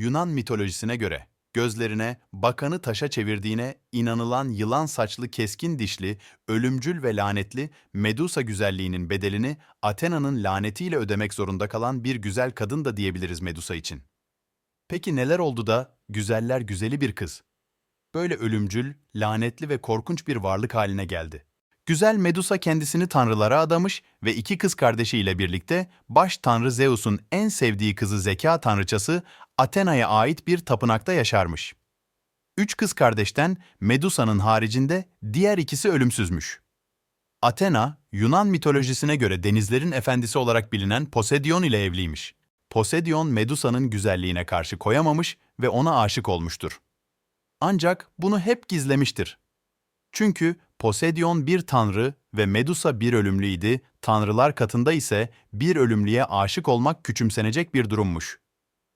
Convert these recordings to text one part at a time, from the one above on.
Yunan mitolojisine göre gözlerine bakanı taşa çevirdiğine inanılan yılan saçlı keskin dişli, ölümcül ve lanetli Medusa güzelliğinin bedelini Athena'nın lanetiyle ödemek zorunda kalan bir güzel kadın da diyebiliriz Medusa için. Peki neler oldu da güzeller güzeli bir kız? Böyle ölümcül, lanetli ve korkunç bir varlık haline geldi. Güzel Medusa kendisini tanrılara adamış ve iki kız kardeşiyle birlikte baş tanrı Zeus'un en sevdiği kızı zeka tanrıçası Athena'ya ait bir tapınakta yaşarmış. Üç kız kardeşten Medusa'nın haricinde diğer ikisi ölümsüzmüş. Athena, Yunan mitolojisine göre denizlerin efendisi olarak bilinen Poseidon ile evliymiş. Poseidon, Medusa'nın güzelliğine karşı koyamamış ve ona aşık olmuştur. Ancak bunu hep gizlemiştir. Çünkü Poseidon bir tanrı ve Medusa bir ölümlüydi, tanrılar katında ise bir ölümlüye aşık olmak küçümsenecek bir durummuş.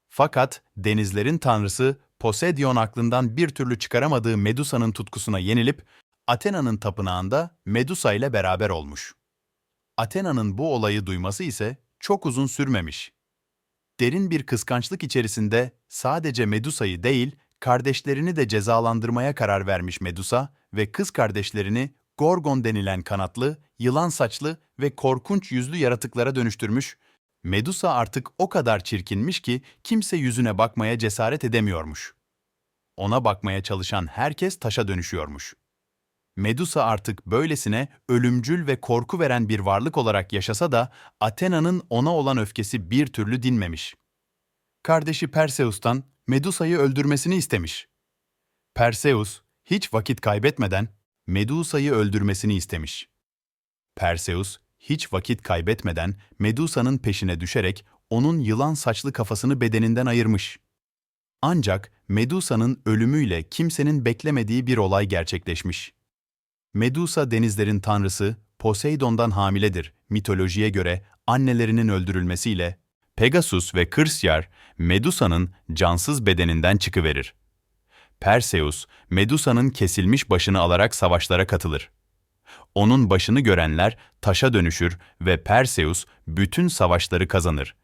Fakat denizlerin tanrısı Poseidon aklından bir türlü çıkaramadığı Medusa'nın tutkusuna yenilip Athena'nın tapınağında Medusa ile beraber olmuş. Athena'nın bu olayı duyması ise çok uzun sürmemiş. Derin bir kıskançlık içerisinde sadece Medusa'yı değil, kardeşlerini de cezalandırmaya karar vermiş Medusa ve kız kardeşlerini Gorgon denilen kanatlı, yılan saçlı ve korkunç yüzlü yaratıklara dönüştürmüş. Medusa artık o kadar çirkinmiş ki kimse yüzüne bakmaya cesaret edemiyormuş. Ona bakmaya çalışan herkes taşa dönüşüyormuş. Medusa artık böylesine ölümcül ve korku veren bir varlık olarak yaşasa da Athena'nın ona olan öfkesi bir türlü dinmemiş. Kardeşi Perseus'tan Medusa'yı öldürmesini istemiş. Perseus hiç vakit kaybetmeden Medusa'yı öldürmesini istemiş. Perseus hiç vakit kaybetmeden Medusa'nın peşine düşerek onun yılan saçlı kafasını bedeninden ayırmış. Ancak Medusa'nın ölümüyle kimsenin beklemediği bir olay gerçekleşmiş. Medusa denizlerin tanrısı Poseidon'dan hamiledir. Mitolojiye göre annelerinin öldürülmesiyle Pegasus ve Kırsyar Medusa'nın cansız bedeninden çıkıverir. Perseus, Medusa'nın kesilmiş başını alarak savaşlara katılır. Onun başını görenler taşa dönüşür ve Perseus bütün savaşları kazanır.